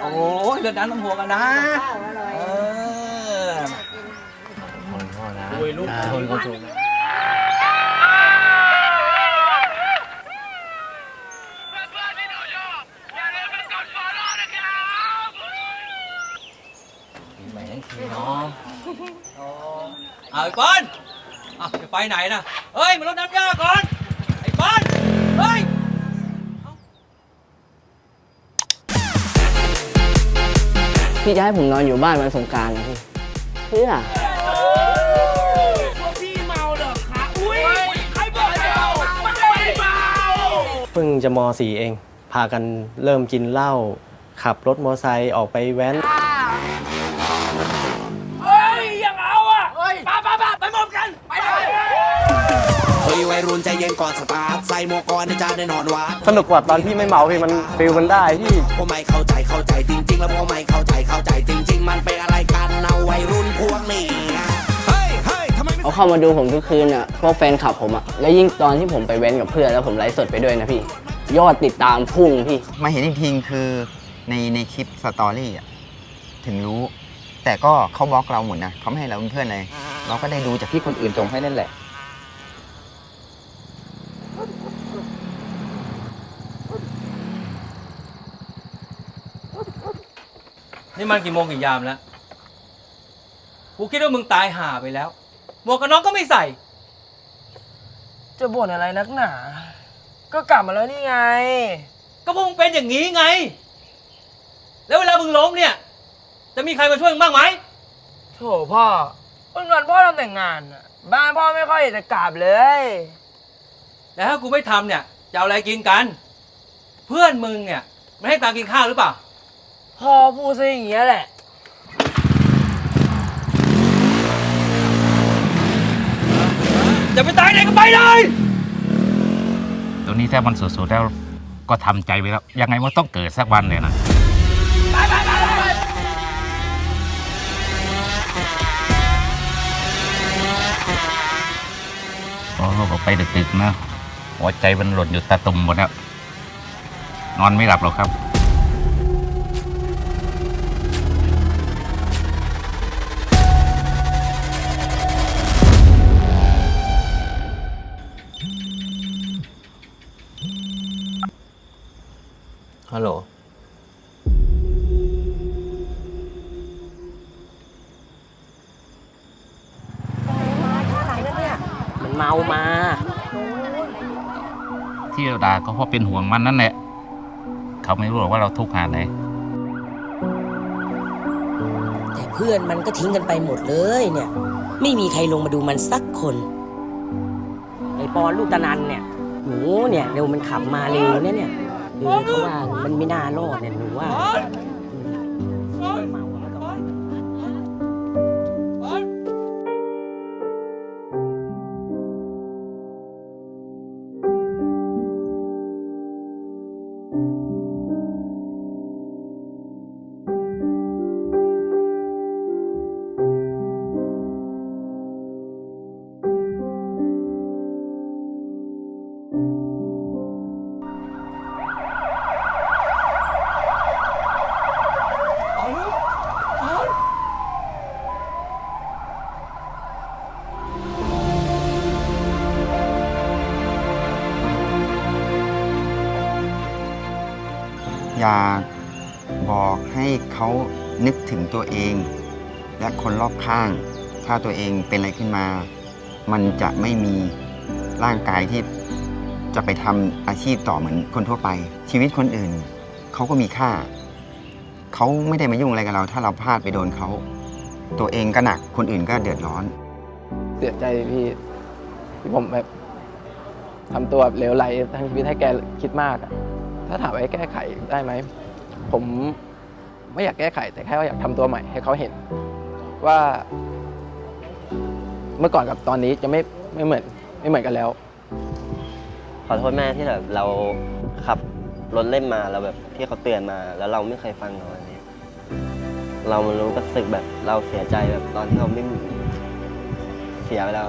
โอ้ยเรื่องนั้นต้องห่วงกันนะข้าวอร่อยเออคนพ่อนะรวยลูกคนคนสูงแหมพี่น้องเอาไอ้ปอนเอาจะไปไหนนะเฮ้ย มารดน้ำหญ้าก่อน ไอ้ปอน เฮ้ย พี่จะให้ผมนอนอยู่บ้านวันสงกรารนะพี่เพื่อเพิ่งจะม .4 เอง พากันเริ่มกินเหล้าขับรถมอไซค์ออกไปแว้น ฮ้ยวัยรุ่นใจเย็นก่อนสตาร์ทใส่หมวกก่อนนะจ๊ะแน่นอนว่าสนุกกว่าตอนที่ไม่เมาพี่มันฟิลมันได้พี่ผมไม่เข้าใจเข้าใจจริง ๆ แล้วผมไม่เข้าใจเข้าใจจริง ๆ มันเป็นอะไรกันนะวัยรุ่นพวกนี้อะเฮ้ยเฮ้ยทำไมไม่เขาเข้ามาดูผมทุกคืนอะพวกแฟนคลับผมอะแล้วยิ่งตอนที่ผมไปเว้นกับเพื่อนแล้วผมไลฟ์สดไปด้วยนะพี่ ยอดติดตามพุ่งพี่ มาเห็นอีกทีคือในในคลิปสตอรี่อะถึงรู้ แต่ก็เขาบล็อกเราหมดนะเขาไม่ให้เราเป็นเพื่อนเลย เราก็ได้ดูจากที่คนอื่นส่งให้นั่นแหละ นี่มันกี่โมงกี่ยามแล้ว กูคิดว่ามึงตายห่าไปแล้ว หมวกกันน็อกก็ไม่ใส่ จะบ่นอะไรนักหนา ก็กลับมาแล้วนี่ไง ก็พวกมึงเป็นอย่างนี้ไง แล้วเวลามึงล้มเนี่ย จะมีใครมาช่วยมึงบ้างไหม โถพ่อวันวันพ่อทำแต่งงานน่ะบ้านพ่อไม่ค่อยอยากจะกลับเลย แล้วถ้ากูไม่ทำเนี่ย จะเอาอะไรกินกัน เพื่อนมึงเนี่ย ไม่ให้ตังค์กินข้าวหรือเปล่า พ่อพูดซะอย่างเงี้ยแหละ จะไปตายไหนก็ไปเลย ตรงนี้ถ้ามันสุดๆแล้วก็ทำใจไว้แล้ว ยังไงมันต้องเกิดสักวันเลยนะ พอลูกออกไปดึกๆนะหัวใจมันหล่นอยู่ตาตุ่มหมดแล้วนอนไม่หลับหรอกครับ ฮัลโหล มันเมามา ที่เราด่าก็เพราะเป็นห่วงมันนั่นแหละ เขาไม่รู้หรอกว่าเราทุกข์ขนาดไหน แต่เพื่อนมันก็ทิ้งกันไปหมดเลยเนี่ย ไม่มีใครลงมาดูมันสักคน ไอปอนลูกตะนันเนี่ย หนูเนี่ยเร็วมันขับมาเร็วเนี่ยเนี่ย เออเขาว่ามันไม่น่ารอดเนี่ยหนูว่าเมาอะมันก็ว่า อยากบอกให้เขานึกถึงตัวเอง และคนรอบข้าง ถ้าตัวเองเป็นอะไรขึ้นมา มันจะไม่มีร่างกายที่จะไปทำอาชีพต่อเหมือนคนทั่วไป ชีวิตคนอื่นเขาก็มีค่า เขาไม่ได้มายุ่งอะไรกับเรา ถ้าเราพลาดไปโดนเขา ตัวเองก็หนักคนอื่นก็เดือดร้อน เสียใจพี่ที่ผมแบบทำตัวเหลวไหลทั้งชีวิตให้แกคิดมากอะ ถ้าถามว่าให้แก้ไขได้ไหม ผมไม่อยากแก้ไข แต่แค่ว่าอยากทำตัวใหม่ให้เขาเห็น ว่า เมื่อก่อนกับตอนนี้จะไม่ไม่เหมือนไม่เหมือนกันแล้ว ขอโทษแม่ที่แบบเราขับรถเล่นมาเราแบบที่เขาเตือนมา แล้วเราไม่เคยฟังเขาอันนี้เรามันรู้ก็สึกแบบเราเสียใจแบบตอนที่เราไม่เสียไปแล้ว